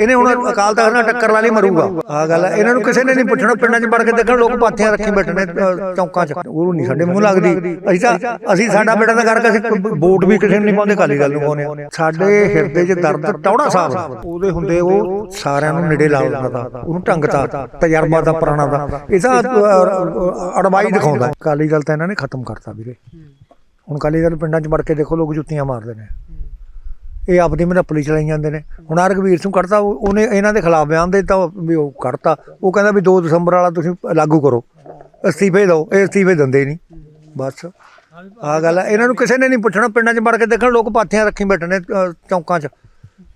ਇਹਨੇ ਹੁਣ ਅਕਾਲ ਤਖਤ ਨਾਲ ਟੱਕਰ ਲਾ ਲਈ ਮਰੂਗਾ। ਆ ਗੱਲ ਹੈ ਇਹਨਾਂ ਨੂੰ ਕਿਸੇ ਨੇ ਨਹੀਂ ਪੁੱਛਣਾ ਪਿੰਡਾਂ 'ਚ ਵੜ ਕੇ ਦੇਖਣ ਲੋਕ ਪਾਥੀਆਂ ਰੱਖੀ ਬੈਠੇ ਨੇ ਅ, ਚੌਂਕਾਂ 'ਚ। ਉਹ ਨਹੀਂ ਸਾਡੇ ਮੂੰਹ ਲੱਗਦੀ। ਅਸੀਂ ਤਾਂ ਅਸੀਂ ਸਾਡਾ ਬੇਟਾ ਦਾ ਕਰਕੇ ਅਸੀਂ ਵੋਟ ਵੀ ਕਿਸੇ ਨੂੰ ਨਹੀਂ ਪਾਉਂਦੇ ਕਾਲੀ ਗੱਲ ਨੂੰ ਪਾਉਂਦੇ ਸਾਡੇ ਹਿਰਦੇ 'ਚ ਦਰਦ ਟੌੜਾ ਸਾਹਿਬ। ਉਹਦੇ ਹੁੰਦੇ ਉਹ ਸਾਰਿਆਂ ਨੂੰ ਨੇੜੇ ਲਾ ਤਾ। ਉਹਨੂੰ ਢੰਗ ਤਾ ਤਜਰਬਾ ਦਾ ਪੁਰਾਣਾ ਦਾ ਇਹ ਤਾਂ ਅ, ਅੜਵਾਈ ਦਿਖਾਉਂਦਾ। ਕਾਲੀ ਦਲ ਤਾਂ ਇਹਨਾਂ ਨੇ ਖਤਮ ਕਰਤਾ ਵੀਰੇ। ਹੁਣ ਕਾਲੀ ਦਲ ਪਿੰਡਾਂ 'ਚ ਵੜ ਕੇ ਦੇਖੋ ਲੋਕ ਜੁੱਤੀਆਂ ਮਾਰਦੇ ਨੇ। ਇਹ ਆਪਣੀ ਮਨਪਲੀ ਚਲਾਈ ਜਾਂਦੇ ਨੇ। ਹੁਣ ਆਹ ਰਘਵੀਰ ਸਿੰਘ ਕੱਢਤਾ ਉਹ- ਉਹਨੇ ਇਹਨਾਂ ਦੇ ਖਿਲਾਫ ਬਿਆਨ ਦੇ ਦਿੱਤਾ ਵੀ ਉਹ ਕੱਢਤਾ। ਉਹ ਕਹਿੰਦਾ ਵੀ 2 ਦਸੰਬਰ ਵਾਲਾ ਤੁਸੀਂ ਲਾਗੂ ਕਰੋ। ਅਸਤੀਫੇ ਦਿਓ ਇਹ ਅਸਤੀਫੇ ਦਿੰਦੇ ਨਹੀਂ। ਬਸ। ਆ ਗੱਲ ਹੈ ਇਹਨਾਂ ਨੂੰ ਕਿਸੇ ਨੇ ਨਹੀਂ ਪੁੱਛਣਾ ਪਿੰਡਾਂ 'ਚ ਵੜ ਕੇ ਦੇਖਣ ਲੋਕ ਪਾਥੀਆਂ ਰੱਖੀ ਬੈਠੇ ਨੇ ਅ, ਚੌਂਕਾਂ 'ਚ।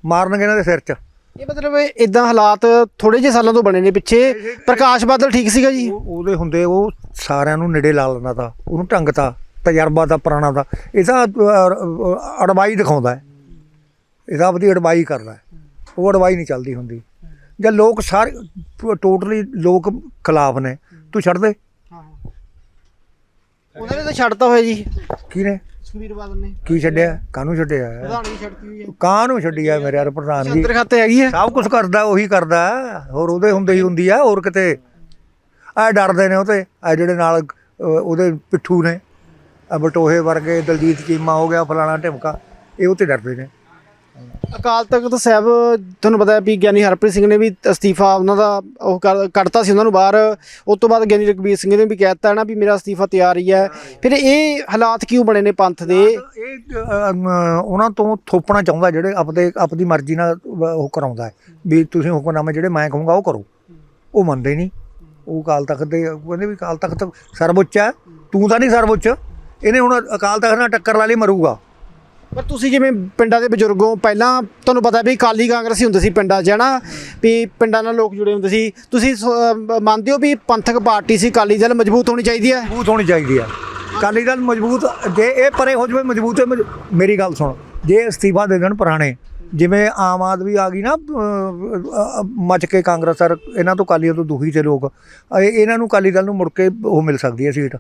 ਮਾਰਨਗੇ ਇਹਨਾਂ ਦੇ ਸਿਰ 'ਚ। ਇਹ ਮਤਲਬ ਇਦਾਂ ਹਾਲਾਤ ਥੋੜੇ ਜਿਹੇ ਸਾਲਾਂ ਤੋਂ ਬਣੇ ਨੇ ਪਿੱਛੇ। ਪ੍ਰਕਾਸ਼ ਬਾਦਲ ਠੀਕ ਸੀਗਾ ਜੀ? ਉਹ- ਉਹਦੇ ਹੁੰਦੇ ਉਹ ਸਾਰਿਆਂ ਨੂੰ ਨੇੜੇ ਲਾ ਲੈਂਦਾ ਤਾ। ਉਹਨੂੰ ਢੰਗ ਤਾ ਤਜਰਬਾ ਦਾ ਪੁਰਾਣਾ ਦਾ ਇਹ ਤਾਂ ਅ, ਅੜਵਾਈ ਦਿਖਾਉਂਦਾ ਹੈ। ਇਹਦਾ ਆਪਦੀ ਅੜਵਾਈ ਕਰਦਾ। ਉਹ ਅੜਵਾਈ ਨਹੀਂ ਚੱਲਦੀ ਹੁੰਦੀ। ਜਾਂ ਲੋਕ ਸਾਰੇ ਟੋਟਲੀ ਲੋਕ ਖਿਲਾਫ ਨੇ। ਤੂੰ ਛੱਡ ਦੇ। ਉਹਨਾਂ ਨੇ ਤਾਂ ਛੱਡਤਾ ਹੋਇਆ ਜੀ। ਕੀ ਨੇ ਸੁਖਬੀਰ ਬਾਦਲ ਨੇ। ਕੀ ਛੱਡਿਆ? ਕਾਹਨੂੰ ਛੱਡਿਆ? ਪ੍ਰਧਾਨ ਵੀ ਛੱਡਤੀ ਹੋਈ ਹੈ। ਕਾਹਨੂੰ ਛੱਡਿਆ ਮੇਰੇ ਯਾਰ ਪ੍ਰਧਾਨ ਜੀ? ਅੰਦਰ ਖਾਤੇ ਹੈਗੀ ਹੈ ਸਭ ਕੁਝ ਕਰਦਾ ਉਹੀ ਕਰਦਾ। ਹੋਰ ਉਹਦੇ ਹੁੰਦੇ ਹੀ ਹੁੰਦੀ ਆ ਹੋਰ ਕਿਤੇ। ਆ ਡਰਦੇ ਨੇ ਉਹ ਤੇ। ਆ ਜਿਹੜੇ ਨਾਲ ਉਹਦੇ ਪਿੱਠੂ ਨੇ। ਆ ਬਟੋਹੇ ਵਰਗੇ ਦਲਜੀਤ ਚੀਮਾ ਹੋ ਗਿਆ ਫਲਾਣਾ ਢਿਮਕਾ। ਇਹ ਉਹ ਤੇ ਡਰਦੇ ਨੇ। ਅਕਾਲ ਤਖਤ ਸਾਹਿਬ, ਤੁਹਾਨੂੰ ਪਤਾ ਹੈ ਵੀ ਗਿਆਨੀ ਹਰਪ੍ਰੀਤ ਸਿੰਘ ਨੇ ਵੀ ਅਸਤੀਫਾ ਉਹਨਾਂ ਦਾ ਉਹ ਕਰ- ਕੱਢਤਾ ਸੀ ਉਹਨਾਂ ਨੂੰ ਬਾਹਰ। ਉਸ ਤੋਂ ਬਾਅਦ ਗਿਆਨੀ ਰਘਬੀਰ ਸਿੰਘ ਨੇ ਵੀ ਕਹਿਤਾ ਨਾ ਵੀ ਮੇਰਾ ਅਸਤੀਫਾ ਤਿਆਰ ਹੀ ਹੈ। ਫਿਰ ਇਹ ਹਾਲਾਤ ਕਿਉਂ ਬਣੇ ਨੇ ਪੰਥ ਦੇ? ਇਹ ਉਹਨਾਂ ਤੋਂ ਥੋਪਣਾ ਚਾਹੁੰਦਾ ਜਿਹੜੇ ਆਪਦੇ, ਆਪਦੀ ਮਰਜ਼ੀ ਨਾਲ ਉਹ ਕਰਾਉਂਦਾ ਹੈ। ਵੀ ਤੁਸੀਂ ਹੁਕਮਨਾਮੇ ਜਿਹੜੇ ਮੈਂ ਕਹੂੰਗਾ ਉਹ ਕਰੋ। ਉਹ ਮੰਨਦੇ ਨਹੀਂ। ਉਹ ਅਕਾਲ ਤਖਤ ਦੇ ਕਹਿੰਦੇ ਵੀ ਅਕਾਲ ਤਖਤ ਸਰਵਉੱਚ ਹੈ। ਤੂੰ ਤਾਂ ਨਹੀਂ ਸਰਵਉੱਚ। ਇਹਨੇ ਹੁਣ ਅਕਾਲ ਤਖਤ ਨਾਲ ਟੱਕਰ ਲਾ ਲਈ, ਮਰੂਗਾ। ਪਰ ਤੁਸੀਂ ਜਿਵੇਂ ਪਿੰਡਾਂ ਦੇ ਬਜ਼ੁਰਗੋਂ ਪਹਿਲਾਂ ਤੁਹਾਨੂੰ ਪਤਾ ਵੀ ਕਾਲੀ ਕਾਂਗਰਸੀ ਹੁੰਦੇ ਸੀ ਪਿੰਡਾਂ 'ਚ ਹਨਾ? ਵੀ ਪਿੰਡਾਂ ਨਾਲ ਲੋਕ ਜੁੜੇ ਹੁੰਦੇ ਸੀ। ਤੁਸੀਂ ਸੋ- ਅਹ ਮੰਨਦੇ ਹੋ ਵੀ ਪੰਥਕ ਪਾਰਟੀ ਸੀ ਕਾਲੀ ਦਲ ਮਜ਼ਬੂਤ ਹੋਣੀ ਚਾਹੀਦੀ ਹੈ? ਮਜ਼ਬੂਤ ਹੋਣੀ ਚਾਹੀਦੀ ਆ ਅਕਾਲੀ ਦਲ ਮਜ਼ਬੂਤ ਜੇ ਇਹ ਪਰੇ ਹੋ ਜਵੇ ਮਜ਼ਬੂਤ ਹੈ ਮਜ਼- ਮੇਰੀ ਗੱਲ ਸੁਣ। ਜੇ ਅਸਤੀਫਾ ਦੇ ਦੇਣ ਪੁਰਾਣੇ ਜਿਵੇਂ ਆਮ ਆਦਮੀ ਆ ਗਈ ਨਾ ਅਹ, ਅਹ, ਮੱਚ ਕੇ ਕਾਂਗਰਸ ਸਰ ਇਹਨਾਂ ਤੋਂ ਅਕਾਲੀਆਂ ਤੋਂ ਦੁਖੀ ਤੇ ਲੋਕ ਇਹ- ਇਹਨਾਂ ਨੂੰ ਅਕਾਲੀ ਦਲ ਨੂੰ ਮੁੜ ਕੇ ਉਹ ਮਿਲ ਸਕਦੀ ਹੈ ਸੀਟ।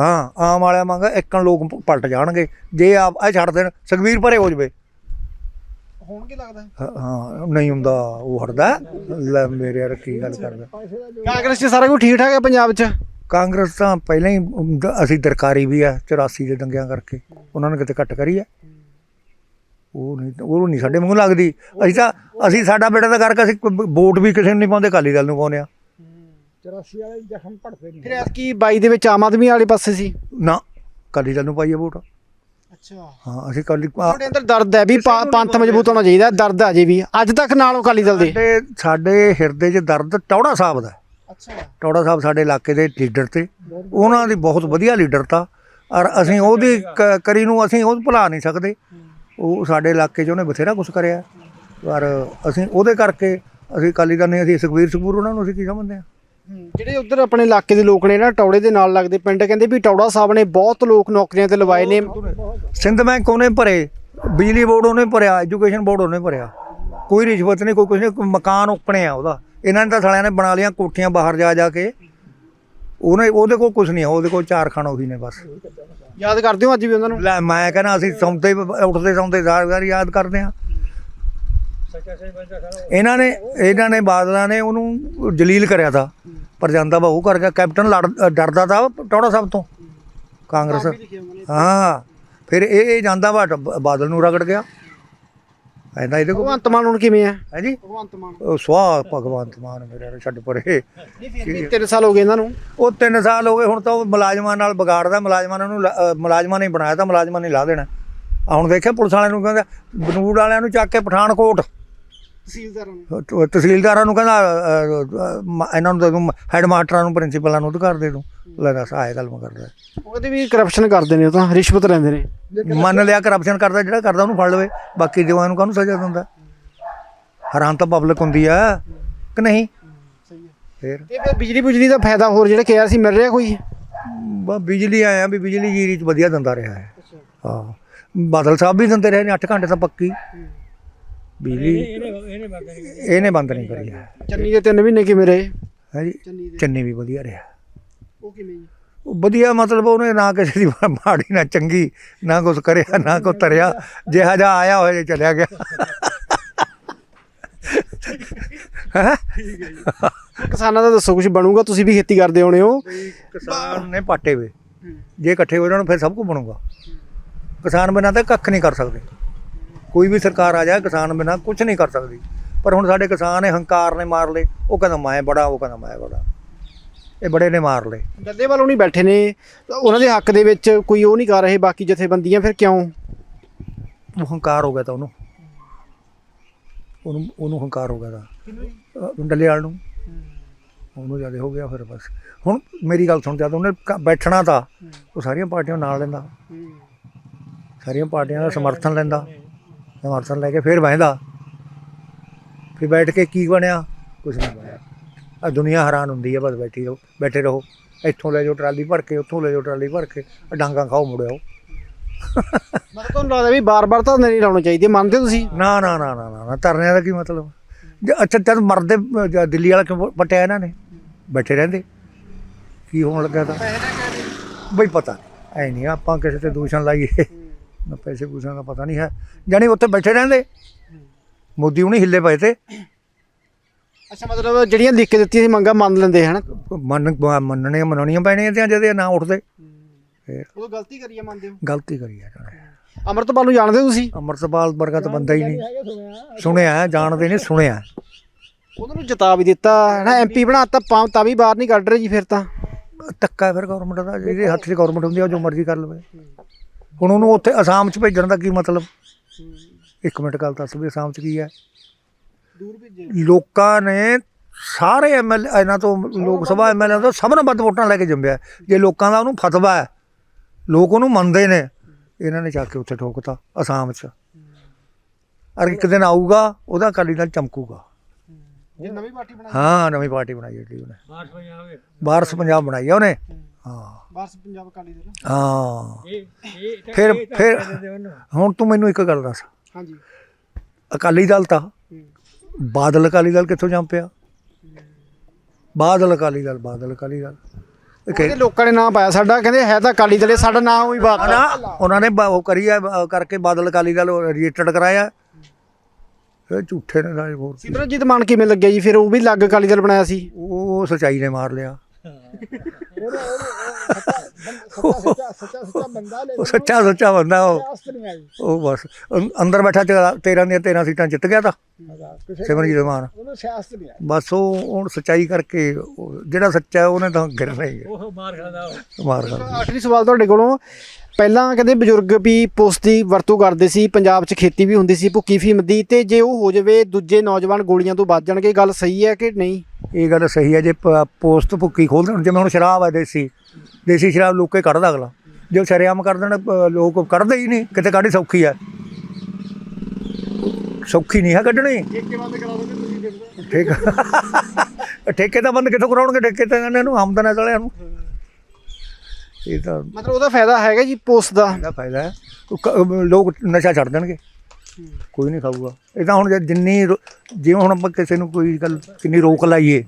ਹਾਂ ਆਮ ਵਾਲਿਆਂ ਮੰਗਾ ਇੱਕਣ ਲੋਕ ਪਲਟ ਜਾਣਗੇ। ਜੇ ਆਪ ਇਹ ਛੱਡ ਦੇਣ ਸੁਖਬੀਰ ਪਰੇ ਹੋ ਜਵੇ। ਹੋਣਗੇ ਲੱਗਦਾ? ਹਾਂ ਨਹੀਂ ਹੁੰਦਾ ਉਹ ਹਟਦਾ। ਲੈ ਮੇਰੇ ਯਾਰ ਕੀ ਗੱਲ ਕਰਦਾ। ਕਾਂਗਰਸ 'ਚ ਸਾਰਾ ਕੁਝ ਠੀਕ ਠਾਕ ਹੈ ਪੰਜਾਬ 'ਚ? ਕਾਂਗਰਸ ਤਾਂ ਪਹਿਲਾਂ ਹੀ ਅਮ, ਦ- ਅਸੀਂ ਦਰਕਾਰੀ ਵੀ ਆ 84 ਦੇ ਦੰਗਿਆਂ ਕਰਕੇ। ਉਹਨਾਂ ਨੇ ਕਿਤੇ ਘੱਟ ਕਰੀ ਆ। ਉਹ ਨਹੀਂ ਉਹ ਨਹੀਂ ਸਾਡੇ ਮੂੰਹ ਲੱਗਦੀ। ਅਸੀਂ ਤਾਂ ਅਸੀਂ ਸਾਡਾ ਬੇਟਾ ਦਾ ਕਰਕੇ ਅਸੀਂ ਕੋਈ ਵੋਟ ਵੀ ਕਿਸੇ ਨੂੰ ਨਹੀਂ ਪਾਉਂਦੇ ਕਾਲੀ ਦਲ ਨੂੰ ਪਾਉਂਦੇ ਆ। 84 ਵਾਲੇ ਜ਼ਖਮ ਭੜਦੇ ਨਹੀਂ ਫਿਰ ਐਤਕੀ 22 ਦੇ ਵਿੱਚ ਆਮ ਆਦਮੀ ਵਾਲੇ ਪਾਸੇ ਸੀ? ਨਾ ਕਾਲੀ ਦਲ ਨੂੰ ਪਾਈਏ ਵੋਟ। ਅੱਛਾ। ਹਾਂ ਅਸੀਂ ਕਾਲੀ ਆ- ਤੁਹਾਡੇ ਅੰਦਰ ਦਰਦ ਹੈ ਵੀ ਪਾ- ਪੰਥ ਮਜ਼ਬੂਤ ਹੋਣਾ ਚਾਹੀਦਾ ਦਰਦ ਹੈ ਅਜੇ ਵੀ। ਅੱਜ ਤੱਕ ਨਾਲੋਂ ਕਾਲੀ ਦਲ ਦੇ? ਸਾਡੇ ਸਾਡੇ ਹਿਰਦੇ 'ਚ ਦਰਦ ਟੌੜਾ ਸਾਹਿਬ ਦਾ। ਅੱਛਾ। ਟੌੜਾ ਸਾਹਿਬ ਸਾਡੇ ਇਲਾਕੇ ਦੇ ਲੀਡਰ ਤੇ। ਉਹਨਾਂ ਦੀ ਬਹੁਤ ਵਧੀਆ ਲੀਡਰ ਤਾ। ਔਰ ਅਸੀਂ ਉਹਦੀ ਕ- ਕਰੀ ਨੂੰ ਅਸੀਂ ਉਹ ਭੁਲਾ ਨਹੀਂ ਸਕਦੇ। ਉਹ ਸਾਡੇ ਇਲਾਕੇ 'ਚ ਉਹਨੇ ਬਥੇਰਾ ਕੁਝ ਕਰਿਆ। ਪਰ ਅਸੀਂ ਉਹਦੇ ਕਰਕੇ ਅਸੀਂ ਅਕਾਲੀ ਦਲ ਨੇ ਅਸੀਂ ਸੁਖਵੀਰ ਸੁਖਪੂਰ ਉਹਨਾਂ ਨੂੰ ਅਸੀਂ ਕੀ ਸਮਝਦੇ ਆ ਜਿਹੜੇ ਉਧਰ ਆਪਣੇ ਇਲਾਕੇ ਦੇ ਲੋਕ ਨੇ ਨਾ ਟੌੜੇ ਦੇ ਨਾਲ ਲੱਗਦੇ ਪਿੰਡ ਕਹਿੰਦੇ ਵੀ ਟੌੜਾ ਸਾਹਿਬ ਨੇ ਬਹੁਤ ਲੋਕ ਨੌਕਰੀਆਂ ਤੇ ਲਵਾਏ ਨੇ। ਸਿੰਧ ਬੈਂਕ ਉਹਨੇ ਭਰੇ ਬਿਜਲੀ ਬੋਰਡ ਉਹਨੇ ਭਰਿਆ ਐਜੂਕੇਸ਼ਨ ਬੋਰਡ ਉਹਨੇ ਭਰਿਆ। ਕੋਈ ਰਿਸ਼ਵਤ ਨਹੀਂ ਕੋਈ ਕੁਝ ਨਹੀਂ ਕੋਈ ਮਕਾਨ ਉੱਪਣੇ ਆ ਉਹਦਾ। ਇਹਨਾਂ ਨੇ ਤਾਂ ਸਾਲਿਆਂ ਨੇ ਬਣਾ ਲਿਆ ਕੋਠੀਆਂ ਬਾਹਰ ਜਾ ਜਾ ਕੇ। ਉਹਨੇ ਉਹਦੇ ਕੋਲ ਕੁਝ ਨਹੀਂ ਉਹਦੇ ਕੋਲ ਚਾਰ ਖਾਣ ਉਹੀ ਨੇ ਬਸ। ਯਾਦ ਕਰਦੇ ਹੋ ਅੱਜ ਵੀ ਉਹਨਾਂ ਨੂੰ? ਲੈ ਮੈਂ ਕਹਿੰਦਾ ਅਸੀਂ ਸੌਂਦੇ ਉੱਠਦੇ ਸੌਂਦੇ ਯਾਦ ਕਰਦੇ ਆ। ਇਹਨਾਂ ਨੇ ਇਹਨਾਂ ਨੇ ਬਾਦਲਾਂ ਨੇ ਉਹਨੂੰ ਜਲੀਲ ਕਰਿਆ ਤਾ। ਪਰ ਜਾਂਦਾ ਵਾ ਉਹ ਕਰ ਗਿਆ। ਕੈਪਟਨ ਲੜ ਡਰਦਾ ਤਾ ਟੌੜਾ ਸਾਹਿਬ ਤੋਂ। ਕਾਂਗਰਸ। ਹਾਂ। ਫਿਰ ਇਹ ਜਾਂਦਾ ਵਾ ਬਾਦਲ ਨੂੰ ਰਗੜ ਗਿਆ। ਐਂਦਾ ਇਹਦੇ ਕੋਲ ਭਗਵੰਤ ਮਾਨ ਹੁਣ ਕਿਵੇਂ ਹੈ ਹੈ ਜੀ? ਭਗਵੰਤ ਮਾਨ। ਸਵਾਹ ਭਗਵੰਤ ਮਾਨ ਮੇਰੇ ਛੱਡ ਪਰੇ। ਨਹੀਂ ਫਿਰ ਵੀ 3 ਸਾਲ ਹੋ ਗਏ ਇਹਨਾਂ ਨੂੰ। ਉਹ 3 ਸਾਲ ਹੋ ਗਏ। ਹੁਣ ਤਾਂ ਉਹ ਮੁਲਾਜ਼ਮਾਂ ਨਾਲ ਵਿਗਾੜਦਾ। ਮੁਲਾਜ਼ਮਾਂ ਨੂੰ ਮੁਲਾਜ਼ਮਾਂ ਨੇ ਬਣਾਇਆ ਤਾਂ। ਮੁਲਾਜ਼ਮਾਂ ਨੇ ਲਾ ਦੇਣਾ। ਆ ਹੁਣ ਦੇਖਿਆ ਪੁਲਿਸ ਵਾਲਿਆਂ ਨੂੰ ਕਹਿੰਦਾ ਬਨੂੜ ਵਾਲਿਆਂ ਨੂੰ ਚੱਕ ਕੇ ਪਠਾਨਕੋਟ। ਤਹਿਸੀਲਦਾਰਾਂ ਨੂੰ। ਤਹਿਸੀਲਦਾਰਾਂ ਨੂੰ ਕਹਿੰਦਾ ਅ, ਅ, ਮ- ਇਹਨਾਂ ਨੂੰ ਹੈਡ ਮਾਸਟਰਾਂ ਨੂੰ ਪ੍ਰਿੰਸੀਪਲਾਂ ਨੂੰ ਉਧਕਾਰ ਦੇ ਦੂੰ ਲੈ ਦੱਸ ਆਏ ਗੱਲ ਮੈਂ ਕਰਦਾ। ਉਹ ਕਹਿੰਦੇ ਵੀ ਕਰਪਸ਼ਨ ਕਰਦੇ ਨੇ ਉਹ ਤਾਂ ਰਿਸ਼ਵਤ ਲੈਂਦੇ ਨੇ। ਮੰਨ ਲਿਆ ਕਰਪਸ਼ਨ ਕਰਦਾ ਜਿਹੜਾ ਕਰਦਾ ਉਹਨੂੰ ਫੜ ਲਵੇ। ਬਾਕੀ ਜਵਾਨ ਨੂੰ ਕਾਹਨੂੰ ਸਜ਼ਾ ਦਿੰਦਾ? ਹੈਰਾਨ ਤਾਂ ਪਬਲਿਕ ਹੁੰਦੀ ਆ ਕਿ ਨਹੀਂ? ਫੇਰ? ਤੇ ਫਿਰ ਬਿਜਲੀ ਬੁਜਲੀ ਦਾ ਫਾਇਦਾ ਹੋਰ ਜਿਹੜਾ ਕਿਹਾ ਸੀ ਮਿਲ ਰਿਹਾ ਕੋਈ? ਬਸ ਬਿਜਲੀ ਆਇਆ ਵੀ ਬਿਜਲੀ ਜੀਰੀ ਚ ਵਧੀਆ ਦਿੰਦਾ ਰਿਹਾ ਹੈ। ਹਾਂ। ਬਾਦਲ ਸਾਹਿਬ ਵੀ ਦਿੰਦੇ ਰਹੇ ਨੇ 8 ਘੰਟੇ ਤਾਂ ਪੱਕੀ। ਬਿਜਲੀ ਇਹਨੇ ਬੰਦ ਨਹੀਂ ਕਰੀ। ਹੈ ਚੰਨੀ ਦੇ 3 ਮਹੀਨੇ ਕਿਵੇਂ ਰਹੇ? ਹੈ ਜੀ ਚੰਨੀ ਵੀ ਵਧੀਆ ਰਿਹਾ। ਉਹ ਕਿਵੇਂ ਜੀ? ਉਹ ਵਧੀਆ ਮਤਲਬ ਉਹਨੇ ਨਾ ਕਿਸੇ ਦੀ ਮਾੜੀ ਨਾ ਚੰਗੀ ਨਾ ਕੁਛ ਕਰਿਆ ਨਾ ਕੋ ਤਰਿਆ। ਜਿਹਾ ਜਿਹਾ ਆਇਆ ਹੋਇਆ ਜੇ ਚਲਿਆ ਗਿਆ। ਹੈ? ਕਿਸਾਨਾਂ ਦਾ ਦੱਸੋ ਕੁਝ ਬਣੂਗਾ? ਤੁਸੀਂ ਵੀ ਖੇਤੀ ਕਰਦੇ ਹੋਣੇ ਹੋ। ਕਿਸਾਨ ਨੇ ਪਾਟੇ ਵੇ। ਜੇ ਇਕੱਠੇ ਹੋ ਜਾਣ ਫਿਰ ਸਭ ਕੁਝ ਬਣੂਗਾ। ਕਿਸਾਨ ਬਿਨਾਂ ਤਾਂ ਕੱਖ ਨਹੀਂ ਕਰ ਸਕਦੇ। ਕੋਈ ਵੀ ਸਰਕਾਰ ਆ ਜਾਏ ਕਿਸਾਨ ਬਿਨਾਂ ਕੁਝ ਨਹੀਂ ਕਰ ਸਕਦੀ। ਪਰ ਹੁਣ ਸਾਡੇ ਕਿਸਾਨ ਨੇ ਹੰਕਾਰ ਨੇ ਮਾਰ ਲਏ ਉਹ ਕਹਿੰਦਾ ਮੈਂ ਬੜਾ ਉਹ ਕਹਿੰਦਾ ਮੈਂ ਬੜਾ। ਇਹ ਬੜੇ ਨੇ ਮਾਰ ਲਏ। ਗੱਦੇ ਵੱਲੋਂ ਨਹੀਂ ਬੈਠੇ ਨੇ ਉਹਨਾਂ ਦੇ ਹੱਕ ਦੇ ਵਿੱਚ ਕੋਈ ਉਹ ਨਹੀਂ ਕਰ ਰਹੇ ਬਾਕੀ ਜਥੇਬੰਦੀਆਂ ਫਿਰ ਕਿਉਂ? ਉਹ ਹੰਕਾਰ ਹੋ ਗਿਆ ਤਾਂ ਉਹਨੂੰ। ਉਹਨੂੰ ਉਹਨੂੰ ਹੰਕਾਰ ਹੋ ਗਿਆ ਤਾਂ। ਅਹ ਡੱਲੇ ਵਾਲ ਨੂੰ। ਉਹਨੂੰ ਜ਼ਿਆਦਾ ਹੋ ਗਿਆ ਫਿਰ ਬਸ। ਹੁਣ ਮੇਰੀ ਗੱਲ ਸੁਣ ਜਦ ਉਹਨੇ ਬੈਠਣਾ ਤਾਂ ਉਹ ਸਾਰੀਆਂ ਪਾਰਟੀਆਂ ਨਾਲ ਲੈਂਦਾ। ਸਾਰੀਆਂ ਪਾਰਟੀਆਂ ਦਾ ਸਮਰਥਨ ਲੈਂਦਾ। ਸਮਰਥਨ ਲੈ ਕੇ ਫਿਰ ਬਹਿੰਦਾ। ਫਿਰ ਬੈਠ ਕੇ ਕੀ ਬਣਿਆ? ਕੁਝ ਨਹੀਂ ਬਣਿਆ। ਆ ਦੁਨੀਆ ਹੈਰਾਨ ਹੁੰਦੀ ਹੈ ਬਸ ਬੈਠੀ ਰਹੋ ਬੈਠੇ ਰਹੋ। ਇੱਥੋਂ ਲੈ ਜਾਓ ਟਰਾਲੀ ਭਰ ਕੇ ਉੱਥੋਂ ਲੈ ਜਾਓ ਟਰਾਲੀ ਭਰ ਕੇ ਡਾਂਗਾ ਖਾਓ ਮੁੜਿਓ ਮੈਂ ਤੁਹਾਨੂੰ ਲੱਗਦਾ ਵੀ ਬਾਰ-ਬਾਰ ਤਾਂ ਨਹੀਂ ਲਾਉਣੇ ਚਾਹੀਦੇ ਮੰਨਦੇ ਤੁਸੀਂ? ਨਾ ਨਾ ਨਾ ਨਾ ਨਾ ਧਰਨਿਆਂ ਦਾ ਕੀ ਮਤਲਬ? ਜੇ ਅੱਛਾ ਜਦ ਮਰਦੇ ਦਿੱਲੀ ਵਾਲਾ ਕਿਉਂ ਪਟਿਆ ਇਹਨਾਂ ਨੇ? ਬੈਠੇ ਰਹਿੰਦੇ। ਕੀ ਹੋਣ ਲੱਗਾ ਤਾਂ? ਬਈ ਪਤਾ ਐ ਨਹੀਂ ਆਪਾਂ ਕਿਸੇ ਤੇ ਦੂਸ਼ਣ ਲਾਈਏ। ਨਾ ਪੈਸੇ ਪੂਸਿਆਂ ਦਾ ਪਤਾ ਨਹੀਂ ਹੈ। ਜਾਨੀ ਉੱਥੇ ਬੈਠੇ ਰਹਿੰਦੇ। ਮੋਦੀ ਉਹਨੇ ਹਿੱਲੇ ਪਏ ਤੇ। ਅੱਛਾ ਮਤਲਬ ਜਿਹੜੀਆਂ ਲਿਖ ਕੇ ਦਿੱਤੀਆਂ ਸੀ ਮੰਗਾਂ ਮੰਨ ਲੈਂਦੇ ਹਨ? ਮੰਨ ਮੰਨਣੀਆਂ ਮਨਾਉਣੀਆਂ ਪੈਣੀਆਂ ਤੇ ਜਦ ਇਹ ਨਾ ਉੱਠਦੇ। ਫਿਰ ਉਹ ਗਲਤੀ ਕਰੀ ਆ ਮੰਨਦੇ ਹੋ? ਗਲਤੀ ਕਰੀ ਆ ਜਾਣੇ। ਅਮਰਤਪਾਲ ਨੂੰ ਜਾਣਦੇ ਤੁਸੀਂ? ਅੰਮ੍ਰਿਤਪਾਲ ਵਰਗਾ ਤਾਂ ਬੰਦਾ ਹੀ ਨਹੀਂ। ਸੁਣਿਆ। ਜਾਣਦੇ ਨਹੀਂ ਸੁਣਿਆ। ਉਹਨਾਂ ਨੂੰ ਜਿਤਾ ਵੀ ਦਿੱਤਾ ਹੈ ਨਾ ਐਮਪੀ ਬਣਾਤਾ ਪਾਉ ਤਾਂ ਵੀ ਬਾਹਰ ਨਹੀਂ ਕੱਢ ਰਹੇ ਜੀ ਫਿਰ ਤਾਂ। ਧੱਕਾ ਹੈ ਫਿਰ ਗਵਰਨਮੈਂਟ ਦਾ ਜਿਹਦੇ ਹੱਥ 'ਚ ਗਵਰਨਮੈਂਟ ਹੁੰਦੀ ਆ ਜੋ ਮਰਜ਼ੀ ਕਰ ਲਵੇ। ਹੁਣ ਉਹਨੂੰ ਉੱਥੇ ਅਸਾਮ 'ਚ ਭੇਜਣ ਦਾ ਕੀ ਮਤਲਬ? ਇੱਕ ਮਿੰਟ ਗੱਲ ਦੱਸ ਵੀ ਅਸਾਮ 'ਚ ਕੀ ਹੈ? ਦੂਰ ਭੇਜੇ ਲੋਕਾਂ ਨੇ ਸਾਰੇ ਐਮਐਲ ਇਹਨਾਂ ਤੋਂ ਲੋਕ ਸਭਾ ਐਮਐਲਏ ਤੋਂ ਸਭ ਨੂੰ ਵੱਧ ਵੋਟਾਂ ਲੈ ਕੇ ਜੰਮਿਆ। ਜੇ ਲੋਕਾਂ ਦਾ ਉਹਨੂੰ ਫਤਵਾ ਹੈ ਲੋਕ ਉਹਨੂੰ ਮੰਨਦੇ ਨੇ ਇਹਨਾਂ ਨੇ ਜਾ ਕੇ ਉੱਥੇ ਠੋਕਤਾ ਅਸਾਮ 'ਚ। ਅਰ ਇੱਕ ਦਿਨ ਆਊਗਾ ਉਹਦਾ ਅਕਾਲੀ ਦਲ ਚਮਕੂਗਾ। ਜੇ ਨਵੀਂ ਪਾਰਟੀ ਬਣਾਈ। ਹਾਂ ਨਵੀਂ ਪਾਰਟੀ ਬਣਾਈ ਹੈ ਜੀ ਉਹਨੇ। ਬਾਰਸ ਪੰਜਾਬ ਬਣਾਈ ਹੈ ਉਹਨੇ। ਹਾਂ। ਬਾਰਸ ਪੰਜਾਬ ਅਕਾਲੀ ਦਲ। ਹਾਂ। ਫਿਰ ਫਿਰ ਹੁਣ ਤੂੰ ਮੈਨੂੰ ਇੱਕ ਗੱਲ ਦੱਸ। ਹਾਂਜੀ। ਅਕਾਲੀ ਦਲ ਤਾਂ ਬਾਦਲ ਅਕਾਲੀ ਦਲ ਕਿੱਥੋਂ ਜੰਮ ਪਿਆ? ਬਾਦਲ ਅਕਾਲੀ ਦਲ ਬਾਦਲ ਅਕਾਲੀ ਦਲ। ਇਹ ਕਿ- ਉਹਦੇ ਲੋਕਾਂ ਨੇ ਨਾਂ ਪਾਇਆ ਸਾਡਾ ਕਹਿੰਦੇ ਹੈ ਤਾਂ ਅਕਾਲੀ ਦਲ ਸਾਡਾ ਨਾਂ ਉਹੀ ਬਾਤ ਨਾ ਉਹਨਾਂ ਨੇ ਉਹ ਕਰੀ ਹੈ ਅਹ ਕਰਕੇ ਬਾਦਲ ਅਕਾਲੀ ਦਲ ਰਜਿਸਟਰਡ ਕਰਾਇਆ। ਇਹ ਝੂਠੇ ਨੇ ਸਾਰੇ ਹੋਰ। ਸਿਮਰਨਜੀਤ ਮਾਨ ਕਿਵੇਂ ਲੱਗਿਆ ਜੀ? ਫਿਰ ਉਹ ਵੀ ਲੱਗ ਅਕਾਲੀ ਦਲ ਬਣਾਇਆ ਸੀ। ਉਹ ਸਚਾਈ ਨੇ ਮਾਰ ਲਿਆ। ਉਹ ਸੱਚਾ ਸੱਚਾ ਬੰਦਾ ਉਹ ਉਹ। ਬਸ ਅੰਦਰ ਬੈਠਾ 13 ਦੀਆਂ 13 ਸੀਟਾਂ ਜਿੱਤ ਗਿਆ ਤਾਂ। ਸਿਮਰਜੀਤ ਮਾਨ। ਉਹਨੂੰ ਸਿਆਸਤ ਨਹੀਂ ਬਸ ਉਹ ਹੁਣ ਸਚਾਈ ਕਰਕੇ ਉਹ ਜਿਹੜਾ ਸੱਚਾ ਉਹਨੇ ਤਾਂ ਗਿਰਨਾ ਹੀ ਹੈ। ਉਹ ਮਾਰ ਖਾਂਦਾ ਮਾਰ ਖਾਂਦਾ। ਆਖਰੀ ਸਵਾਲ ਤੁਹਾਡੇ ਕੋਲੋਂ। ਪਹਿਲਾਂ ਕਹਿੰਦੇ ਬਜ਼ੁਰਗ ਵੀ ਪੁਲਿਸ ਦੀ ਵਰਤੋਂ ਕਰਦੇ ਸੀ, ਪੰਜਾਬ 'ਚ ਖੇਤੀ ਵੀ ਹੁੰਦੀ ਸੀ, ਭੁੱਕੀ ਫੀਮ ਦੀ ਤੇ ਜੇ ਉਹ ਹੋ ਜਾਵੇ, ਦੂਜੇ ਨੌਜਵਾਨ ਗੋਲੀਆਂ ਤੋਂ ਬਚ ਜਾਣਗੇ ਗੱਲ ਸਹੀ ਹੈ ਕਿ ਨਹੀਂ? ਇਹ ਗੱਲ ਸਹੀ ਹੈ, ਜੇ ਪੋਸਟ ਭੁੱਕੀ ਖੋਲ ਦੇਣ, ਜਿਵੇਂ ਹੁਣ ਸ਼ਰਾਬ ਹੈ ਦੇਸੀ ਦੇਸੀ ਸ਼ਰਾਬ ਲੋਕੇ ਕੱਢਦਾ ਅਗਲਾ। ਜੇ ਸ਼ਰਿਆਮ ਕਰ ਦੇਣ ਲੋਕ ਕੱਢਦੇ ਹੀ ਨਹੀਂ, ਕਿਤੇ ਕਾਢੀ ਸੌਖੀ ਹੈ। ਸੌਖੀ ਨਹੀਂ ਹੈ ਕੱਢਣੀ। ਠੇਕੇ ਬੰਦ ਕਰਾ ਦੋਗੇ ਤੁਸੀਂ ਦੇਖੋ ਠੀਕ ਠੇਕੇ ਤਾਂ ਬੰਦ ਕਿੱਥੋਂ ਕਰਾਉਣਗੇ? ਠੇਕੇ ਤਾਂ ਇਹਨਾਂ ਨੂੰ, ਆਮਦਨ ਹੈ ਸਾਲਿਆਂ ਨੂੰ। ਇਹ ਤਾਂ ਮਤਲਬ ਉਹਦਾ ਫਾਇਦਾ ਹੈਗਾ ਜੀ ਪੁਲਿਸ ਦਾ। ਇਹਦਾ ਫਾਇਦਾ ਹੈ। ਉਹ ਕ- ਲੋਕ ਨਸ਼ਾ ਛੱਡ ਦੇਣਗੇ। ਕੋਈ ਨਹੀਂ ਖਾਊਗਾ। ਇਹ ਤਾਂ ਹੁਣ ਜੇ ਜਿੰਨੀ ਰੋ- ਜਿਵੇਂ ਹੁਣ ਆਪਾਂ ਕਿਸੇ ਨੂੰ ਕੋਈ ਗੱਲ ਕਿੰਨੀ ਰੋਕ ਲਾਈਏ